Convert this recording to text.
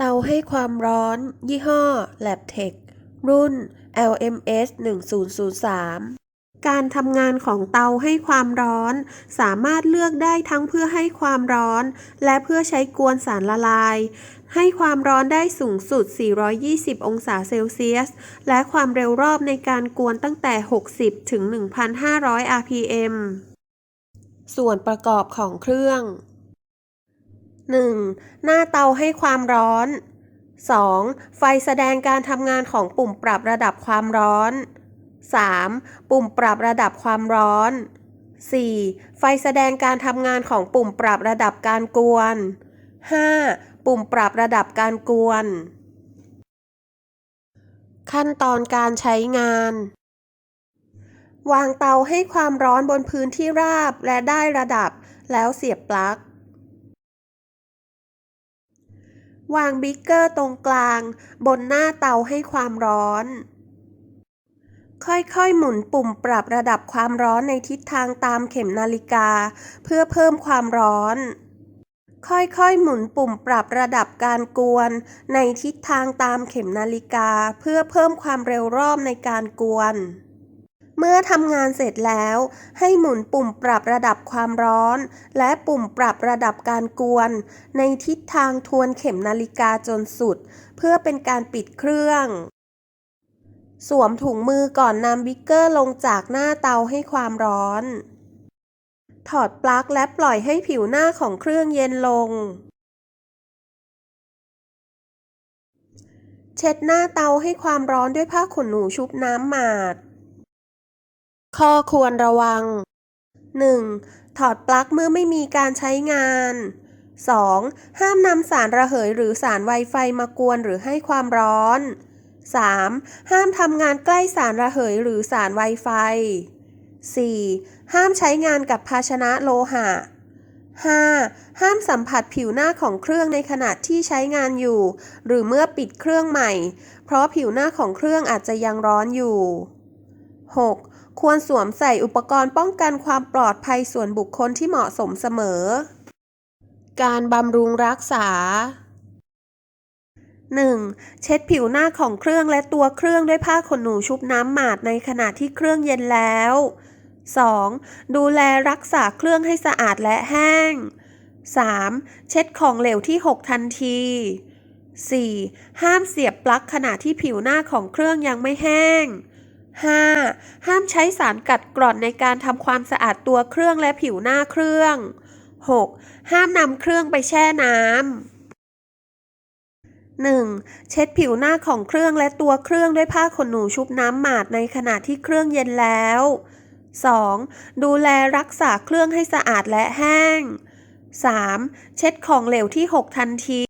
เตาให้ความร้อน ยี่ห้อ Labtech รุ่น LMS 1003 การทำงานของเตาให้ความร้อน สามารถเลือกได้ทั้งเพื่อให้ความร้อน และเพื่อใช้กวนสารละลาย ให้ความร้อนได้สูงสุด 420 องศาเซลเซียส และความเร็วรอบในการกวนตั้งแต่ 60 ถึง 1,500 rpm ส่วนประกอบของเครื่อง 1. หน้าเตาให้ความร้อน 2. ไฟแสดงการทำงานของปุ่มปรับระดับความร้อน 3. ปุ่มปรับระดับความร้อน 4. ไฟแสดงการทำงานของปุ่มปรับระดับการกวน 5. ปุ่มปรับระดับการกวน ขั้นตอนการใช้งาน วางเตาให้ความร้อนบนพื้นที่ราบและได้ระดับ แล้วเสียบปลั๊ก วางบิ๊กเกอร์ตรงกลาง บนหน้าเตาให้ความร้อน ค่อยๆ หมุนปุ่มปรับระดับความร้อนในทิศทางตามเข็มนาฬิกา เพื่อเพิ่มความร้อน ค่อยๆ หมุนปุ่มปรับระดับการกวน ในทิศทางตามเข็มนาฬิกา เพื่อเพิ่มความเร็วรอบในการกวน เมื่อทำงานเสร็จแล้ว ให้หมุนปุ่มปรับระดับความร้อน และปุ่มปรับระดับการกวน ในทิศทางทวนเข็มนาฬิกาจนสุด เพื่อเป็นการปิดเครื่อง สวมถุงมือก่อนนำบิ๊กเกอร์ลงจากหน้าเตาให้ความร้อน ถอดปลั๊กและปล่อยให้ผิวหน้าของเครื่องเย็นลงเช็ดหน้าเตาให้ความร้อนด้วยผ้าขนหนูชุบน้ำหมาด ข้อควรระวัง 1. ถอดปลั๊กเมื่อไม่มีการใช้งาน 2. ห้ามนำสารระเหยหรือสารไวไฟมากวนหรือให้ความร้อน 3. ห้ามทำงานใกล้สารระเหยหรือสารไวไฟ 4. ห้ามใช้งานกับภาชนะโลหะ 5. ห้ามสัมผัสผิวหน้าของเครื่องในขณะที่ใช้งานอยู่ หรือเมื่อปิดเครื่องใหม่ เพราะผิวหน้าของเครื่องอาจจะยังร้อนอยู่ 6. ควรสวมใส่อุปกรณ์ป้องกันความปลอดภัยส่วนบุคคลที่เหมาะสมเสมอ การบำรุงรักษา 1. เช็ดผิวหน้าของเครื่องและตัวเครื่องด้วยผ้าขนหนูชุบน้ำหมาดในขณะที่เครื่องเย็นแล้ว 2. ดูแลรักษาเครื่องให้สะอาดและแห้ง 3. เช็ดของเหลวที่หกทันที 4. ห้ามเสียบปลั๊กขณะที่ผิวหน้าของเครื่องยังไม่แห้ง 5. ห้ามใช้สารกัดกร่อนในการทำความสะอาดตัวเครื่องและผิวหน้าเครื่อง 6. ห้ามนำเครื่องไปแช่น้ำ 1. เช็ดผิวหน้าของเครื่องและตัวเครื่องด้วยผ้าขนหนูชุบน้ำหมาดในขณะที่เครื่องเย็นแล้ว 2. ดูแลรักษาเครื่องให้สะอาดและแห้ง 3. เช็ดของเหลวที่หกทันที